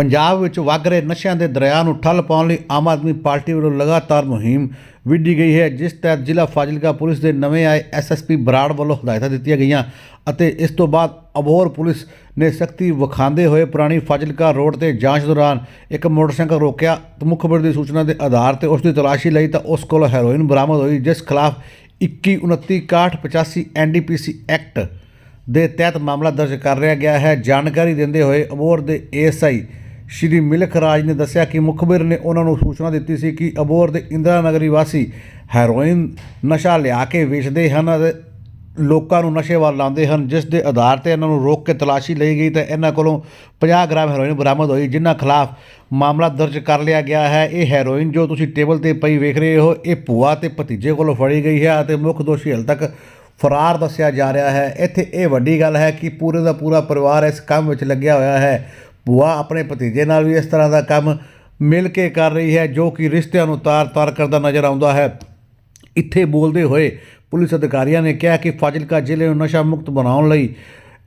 ਪੰਜਾਬ ਵਿੱਚ ਵਗ ਰਹੇ ਨਸ਼ਿਆਂ ਦੇ ਦਰਿਆ ਨੂੰ ਠੱਲ ਪਾਉਣ ਲਈ ਆਮ ਆਦਮੀ ਪਾਰਟੀ ਵੱਲੋਂ ਲਗਾਤਾਰ ਮੁਹਿੰਮ ਵਿੱਢੀ ਗਈ ਹੈ, ਜਿਸ ਤਹਿਤ ਜ਼ਿਲ੍ਹਾ ਫਾਜ਼ਿਲਕਾ ਪੁਲਿਸ ਦੇ ਨਵੇਂ ਆਏ ਐਸਐਸਪੀ ਬਰਾੜ ਵੱਲੋਂ ਹਦਾਇਤਾਂ ਦਿੱਤੀਆਂ ਗਈਆਂ ਅਤੇ ਇਸ ਤੋਂ ਬਾਅਦ ਅਬੋਹਰ ਪੁਲਿਸ ਨੇ ਸਖਤੀ ਵਿਖਾਉਂਦੇ ਹੋਏ ਪੁਰਾਣੀ ਫਾਜ਼ਿਲਕਾ ਰੋਡ ਤੇ ਜਾਂਚ ਦੌਰਾਨ ਇੱਕ ਮੋਟਰਸਾਈਕਲ ਰੋਕਿਆ। ਤੇ ਮੁੱਖ ਖਬਰ ਦੀ ਸੂਚਨਾ ਦੇ ਆਧਾਰ ਤੇ ਉਸ ਦੀ ਤਲਾਸ਼ੀ ਲਈ ਤਾਂ ਉਸ ਕੋਲ ਹੈਰੋਇਨ ਬਰਾਮਦ ਹੋਈ, ਜਿਸ ਖਿਲਾਫ 21 29 61 85 ਐਨਡੀਪੀਸੀ ਐਕਟ ਦੇ ਤਹਿਤ ਮਾਮਲਾ ਦਰਜ ਕਰ ਲਿਆ ਗਿਆ ਹੈ। ਜਾਣਕਾਰੀ ਦਿੰਦੇ ਹੋਏ ਅਬੋਹਰ ਦੇ ਏਐਸਆਈ ਸ਼੍ਰੀ ਮਿਲਖ ਰਾਜ ਨੇ ਦੱਸਿਆ ਕਿ ਮੁਖਬਿਰ ਨੇ ਉਹਨਾਂ ਨੂੰ ਸੂਚਨਾ ਦਿੱਤੀ ਸੀ ਕਿ ਅਬੋਰ ਦੇ ਇੰਦਰਾ ਨਗਰੀ ਵਾਸੀ ਹੈਰੋਇਨ ਨਸ਼ਾ ਲਿਆ ਕੇ ਵੇਚਦੇ ਹਨ ਅਤੇ ਲੋਕਾਂ ਨੂੰ ਨਸ਼ੇ ਵੱਲ ਲਾਉਂਦੇ ਹਨ, ਜਿਸ ਦੇ ਆਧਾਰ ਤੇ ਇਹਨਾਂ ਨੂੰ ਰੋਕ ਕੇ ਤਲਾਸ਼ੀ ਲਈ ਗਈ ਤਾਂ ਇਹਨਾਂ ਕੋਲੋਂ 50 ਗ੍ਰਾਮ ਹੈਰੋਇਨ ਬਰਾਮਦ ਹੋਈ, ਜਿਨ੍ਹਾਂ ਖਿਲਾਫ ਮਾਮਲਾ ਦਰਜ ਕਰ ਲਿਆ ਗਿਆ ਹੈ। ਇਹ ਹੈਰੋਇਨ ਜੋ ਤੁਸੀਂ ਟੇਬਲ ਤੇ ਪਈ ਵੇਖ ਰਹੇ ਹੋ, ਇਹ ਭੂਆ ਤੇ ਭਤੀਜੇ ਕੋਲੋਂ ਫੜੀ ਗਈ ਹੈ ਅਤੇ ਮੁੱਖ ਦੋਸ਼ੀ ਹਾਲ ਤੱਕ ਫਰਾਰ ਦੱਸਿਆ ਜਾ ਰਿਹਾ ਹੈ। ਇੱਥੇ ਇਹ ਵੱਡੀ ਗੱਲ ਹੈ ਕਿ ਪੂਰੇ ਦਾ ਪੂਰਾ ਪਰਿਵਾਰ ਇਸ ਕੰਮ ਵਿੱਚ ਲੱਗਿਆ ਹੋਇਆ ਹੈ। ਭੂਆ ਆਪਣੇ ਭਤੀਜੇ ਨਾਲ ਵੀ ਇਸ ਤਰ੍ਹਾਂ ਦਾ ਕੰਮ ਮਿਲ ਕੇ ਕਰ ਰਹੀ ਹੈ, ਜੋ ਕਿ ਰਿਸ਼ਤਿਆਂ ਨੂੰ ਤਾਰ-ਤਾਰ ਕਰਦਾ ਨਜ਼ਰ ਆਉਂਦਾ ਹੈ। ਇੱਥੇ ਬੋਲਦੇ ਹੋਏ ਪੁਲਿਸ ਅਧਿਕਾਰੀਆਂ ਨੇ ਕਿਹਾ ਕਿ ਫਾਜ਼ਿਲਕਾ ਜ਼ਿਲ੍ਹੇ ਨੂੰ ਨਸ਼ਾ ਮੁਕਤ ਬਣਾਉਣ ਲਈ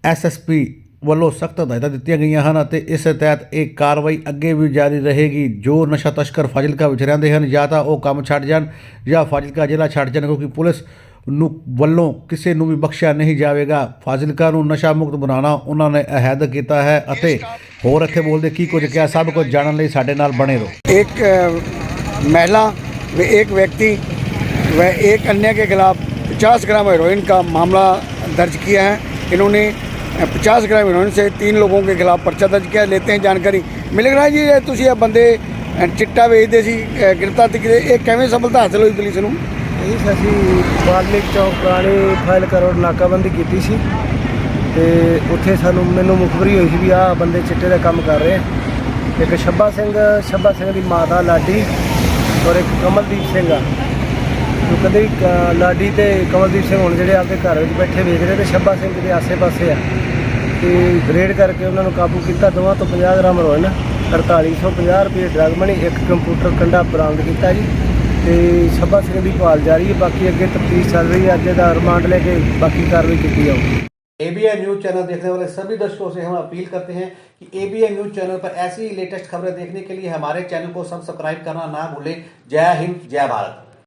ਐਸਐਸਪੀ ਵੱਲੋਂ ਸਖਤ ਹਦਾਇਤਾਂ ਦਿੱਤੀਆਂ ਗਈਆਂ ਹਨ ਅਤੇ ਇਸ ਤਹਿਤ ਇਹ ਕਾਰਵਾਈ ਅੱਗੇ ਵੀ ਜਾਰੀ ਰਹੇਗੀ। ਜੋ ਨਸ਼ਾ ਤਸਕਰ ਫਾਜ਼ਿਲਕਾ ਵਿੱਚ ਰਹਿੰਦੇ ਹਨ, ਜਾਂ ਤਾਂ ਉਹ ਕੰਮ ਛੱਡ ਜਾਣ ਜਾਂ ਫਾਜ਼ਿਲਕਾ ਜ਼ਿਲ੍ਹਾ ਛੱਡ ਜਾਣ, ਕਿਉਂਕਿ ਪੁਲਿਸ ਨੂੰ ਵੱਲੋਂ ਕਿਸੇ ਨੂੰ ਵੀ ਬਖਸ਼ਿਆ ਨਹੀਂ ਜਾਵੇਗਾ ਫਾਜ਼ਿਲਕਾ ਨੂੰ ਨਸ਼ਾ ਮੁਕਤ ਬਣਾਉਣਾ ਉਹਨਾਂ ਨੇ ਅਹਿਦ ਕੀਤਾ ਹੈ ਅਤੇ ਹੋਰ ਇੱਥੇ ਬੋਲਦੇ ਕੀ ਕੁਝ ਕਿਹਾ ਸਭ ਕੁਝ ਜਾਣਨ ਲਈ ਸਾਡੇ ਨਾਲ ਬਣੇ ਰਹੋ एक अ, महिला व एक व्यक्ति व एक अन्य के खिलाफ 50 ग्राम हेरोइन का मामला दर्ज किया है इन्होंने अ, 50 ग्राम हेरोइन से तीन लोगों के खिलाफ पर्चा दर्ज किया लेते हैं जानकारी ਮਿਲ ਰਿਹਾ ਜੀ ਇਹ ਤੁਸੀਂ ਇਹ ਬੰਦੇ ਅ, ਚਿੱਟਾ ਵੇਚਦੇ ਸੀ ਅ, ਗ੍ਰਿਫਤਾਰ ਤੇ ਕੀਤੇ ਇਹ ਕਿਵੇਂ ਸਫਲਤਾ ਹਾਸਲ ਹੋਈ ਪੁਲਿਸ ਨੂੰ ਇਹ ਅਸੀਂ ਵਾਲਮੀਕ ਚੌਕ ਪੁਰਾਣੀ ਫਾਈਲ ਕਰੋੜ ਨਾਕਾਬੰਦੀ ਕੀਤੀ ਸੀ ਤੇ ਉੱਥੇ ਸਾਨੂੰ ਮੈਨੂੰ ਮੁਖਬਰੀ ਹੋਈ ਸੀ ਵੀ ਆਹ ਬੰਦੇ ਚਿੱਟੇ ਦਾ ਕੰਮ ਕਰ ਰਹੇ ਆ। ਇੱਕ ਸ਼ੱਬਾ ਸਿੰਘ ਸ਼ੱਬਾ ਸਿੰਘ ਦੀ ਮਾਤਾ ਲਾਡੀ ਔਰ ਇੱਕ ਕਮਲਦੀਪ ਸਿੰਘ ਆ। ਜੋ ਕਦੇ ਵੀ ਕ- ਲਾਡੀ ਤੇ ਕਮਲਦੀਪ ਸਿੰਘ ਹੁਣ ਜਿਹੜੇ ਆਪਦੇ ਘਰ ਵਿੱਚ ਬੈਠੇ ਵੇਖ ਰਹੇ ਤੇ ਸ਼ੱਬਾ ਸਿੰਘ ਦੇ ਆਸੇ-ਪਾਸੇ ਆ। ਤੇ ਰੇਡ ਕਰਕੇ ਉਹਨਾਂ ਨੂੰ ਕਾਬੂ ਕੀਤਾ, ਦੋਵਾਂ ਤੋਂ 50 ਗ੍ਰਾਮ ਹੈਰੋਇਨ 4350 ਰੁਪਏ ਡਰਗ ਮਨੀ, ਇੱਕ ਕੰਪਿਊਟਰ ਕੰਡਾ ਬਰਾਮਦ ਕੀਤਾ ਜੀ। ਤੇ ਸ਼ੱਬਾ ਸਿੰਘ ਦੀ ਭਾਲ ਜਾਰੀ ਹੈ ਬਾਕੀ ਅੱਗੇ ਤਫਤੀਸ਼ ਚੱਲ ਰਹੀ ਹੈ ਅੱਜ ਦਾ ਰਿਮਾਂਡ ਲੈ ਕੇ ਬਾਕੀ ਕਾਰਵਾਈ ਕੀਤੀ ਜਾਊਗੀ एबीएन न्यूज चैनल देखने वाले सभी दर्शकों से हम अपील करते हैं कि एबीएन न्यूज चैनल पर ऐसी ही लेटेस्ट खबरें देखने के लिए हमारे चैनल को सब्सक्राइब करना ना भूलें जय हिंद जय भारत